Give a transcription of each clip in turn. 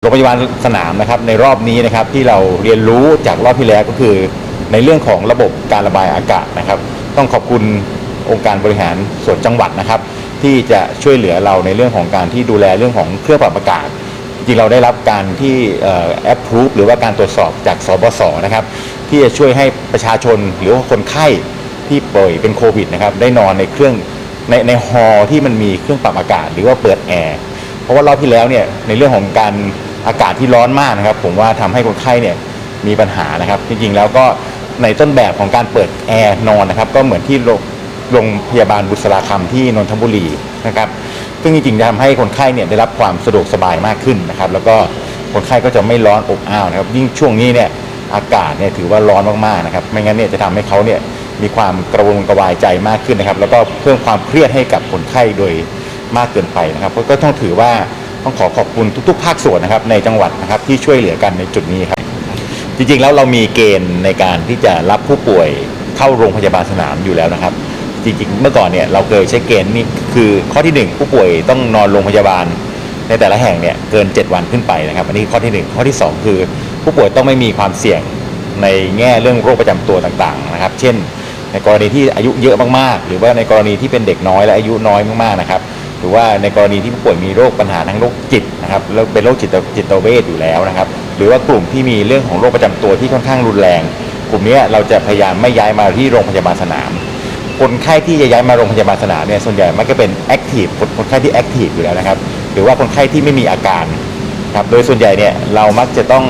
โรงพยาบาลสนามนะครับในรอบนี้นะครับที่เราเรียนรู้จากรอบที่แล้วก็คือ ในเรื่องของระบบการระบายอากาศนะครับ ต้องขอบคุณองค์การบริหารส่วนจังหวัดนะครับ ที่จะช่วยเหลือเราในเรื่องของการที่ดูแลเรื่องของเครื่องปรับอากาศจริงเราได้รับการที่แอปพรูฟหรือว่าการตรวจสอบจากสบสนะครับ ที่จะช่วยให้ประชาชนหรือว่าคนไข้ที่ป่วยเป็นโควิดนะครับได้นอนในเครื่องในในฮอที่มันมีเครื่องปรับอากาศ หรือว่าเปิดแอร์เพราะว่ารอบที่แล้วเนี่ยในเรื่องของการ อากาศที่ร้อนมากนะครับ ผมว่าทำให้คนไข้เนี่ยมีปัญหานะครับจริงๆแล้วก็ในต้นแบบของการเปิดแอร์นอนนะครับก็เหมือนที่โรงโรงพยาบาลบุษราคำที่นนทบุรีนะครับซึ่งจริงๆจะทำให้คนไข้เนี่ยได้รับความสะดวกสบายมากขึ้นนะครับ แล้วก็คนไข้ก็จะไม่ร้อนอบอ้าวนะครับยิ่งช่วงนี้เนี่ยอากาศเนี่ยถือว่าร้อนมากๆนะครับ ไม่งั้นเนี่ยจะทำให้เขาเนี่ยมีความกระวนกระวายใจมากขึ้นนะครับ แล้วก็เพิ่มความเครียดให้กับคนไข้โดยมากเกินไปนะครับก็ต้องถือว่า ต้องขอขอบคุณทุก ๆ ภาคส่วนนะครับในจังหวัดนะครับที่ช่วยเหลือกันในจุดนี้ครับ จริงๆแล้วเรามีเกณฑ์ในการที่จะรับผู้ป่วยเข้าโรงพยาบาลสนามอยู่แล้วนะครับ จริงๆ เมื่อก่อนเนี่ยเราเคยใช้เกณฑ์นี่คือข้อที่หนึ่งผู้ป่วยต้องนอนโรงพยาบาล ในแต่ละแห่งเนี่ยเกิน 7 วันขึ้นไปนะครับ อันนี้ข้อที่หนึ่งข้อที่สองคือ ผู้ป่วยต้องไม่มีความเสี่ยงในแง่เรื่องโรคประจำตัวต่างๆนะครับ เช่น ในกรณีที่อายุเยอะมากๆ หรือว่าในกรณีที่เป็นเด็กน้อยและอายุน้อยมากๆนะครับ หรือว่าในกรณีที่ผู้ป่วยมีโรคปัญหาทางโรคจิตนะครับแล้วเป็นโรคจิตจิตเวชอยู่แล้วนะครับ หรือว่ากลุ่มที่มีเรื่องของโรคประจำตัวที่ค่อนข้างรุนแรง กลุ่มนี้เราจะพยายามไม่ย้ายมาที่โรงพยาบาลสนาม คนไข้ที่จะย้ายมาโรงพยาบาลสนามเนี่ยส่วนใหญ่มันก็เป็นแอคทีฟคนคนไข้ที่แอคทีฟอยู่แล้วนะครับ หรือว่าคนไข้ที่ไม่มีอาการครับโดยส่วนใหญ่เนี่ยเรามักจะต้อง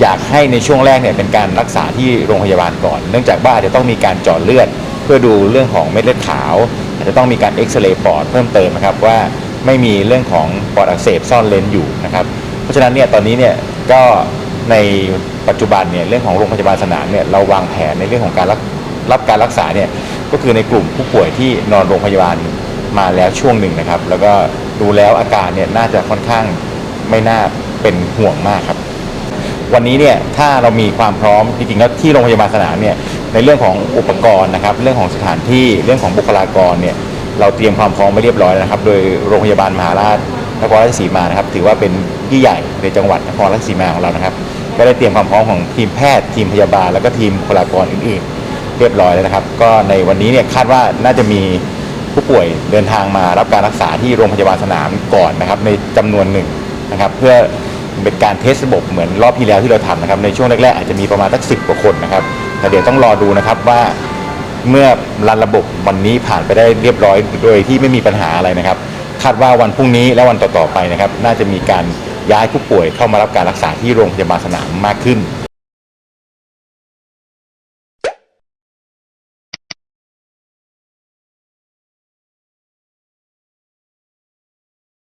อยากให้ในช่วงแรกเนี่ยเป็นการรักษาที่โรงพยาบาลก่อน เนื่องจากว่าอาจจะต้องมีการเจาะเลือด เพื่อดูเรื่องของเม็ดเลือดขาว จจะต้องมีการเอ็กซเรย์ปอดเพิ่มเติมนะครับว่าไม่มีเรื่องของปอดอักเสบซ่อนเลนอยู่นะครับ เพราะฉะนั้นเนี่ยตอนนี้เนี่ยก็ในปัจจุบันเนี่ยเรื่องของโรงพยาบาลสนามเนี่ยเราวางแผนในเรื่องของการรับรับการรักษาเนี่ยก็คือในกลุ่มผู้ป่วยที่นอนโรงพยาบาลมาแล้วช่วงหนึ่งนะครับ แล้วก็ดูแล้วอาการเนี่ยน่าจะค่อนข้างไม่น่าเป็นห่วงมากครับ วันนี้เนี่ยถ้าเรามีความพร้อมจริงๆแล้วที่โรงพยาบาลสนามเนี่ย ในเรื่องของอุปกรณ์นะครับ เรื่องของสถานที่เรื่องของบุคลากรเนี่ยเราเตรียมความพร้อมไว้เรียบร้อยแล้วนะครับ โดยโรงพยาบาลมหาราชนครราชสีมานะครับ ถือว่าเป็นที่ใหญ่ในจังหวัดนครราชสีมาของเรานะครับ ก็ได้เตรียมความพร้อมของทีมแพทย์ทีมพยาบาล แล้วก็ทีมบุคลากรอื่นๆ เรียบร้อยแล้วนะครับ ก็ในวันนี้เนี่ยคาดว่าน่าจะมีผู้ป่วยเดินทางมารับการรักษาที่โรงพยาบาลสนามก่อนนะครับ ในจำนวนหนึ่งนะครับ เพื่อเป็นการเทสระบบเหมือนรอบที่แล้วที่เราทำนะครับในช่วงแรกๆอาจจะมีประมาณสักสิบกว่าคนนะครับ แต่เดี๋ยวต้องรอดูนะครับว่าเมื่อรันระบบวันนี้ผ่านไปได้เรียบร้อยโดยที่ไม่มีปัญหาอะไรนะครับ คาดว่าวันพรุ่งนี้และวันต่อๆไปนะครับ น่าจะมีการย้ายผู้ป่วยเข้ามารับการรักษาที่โรงพยาบาลสนามมากขึ้น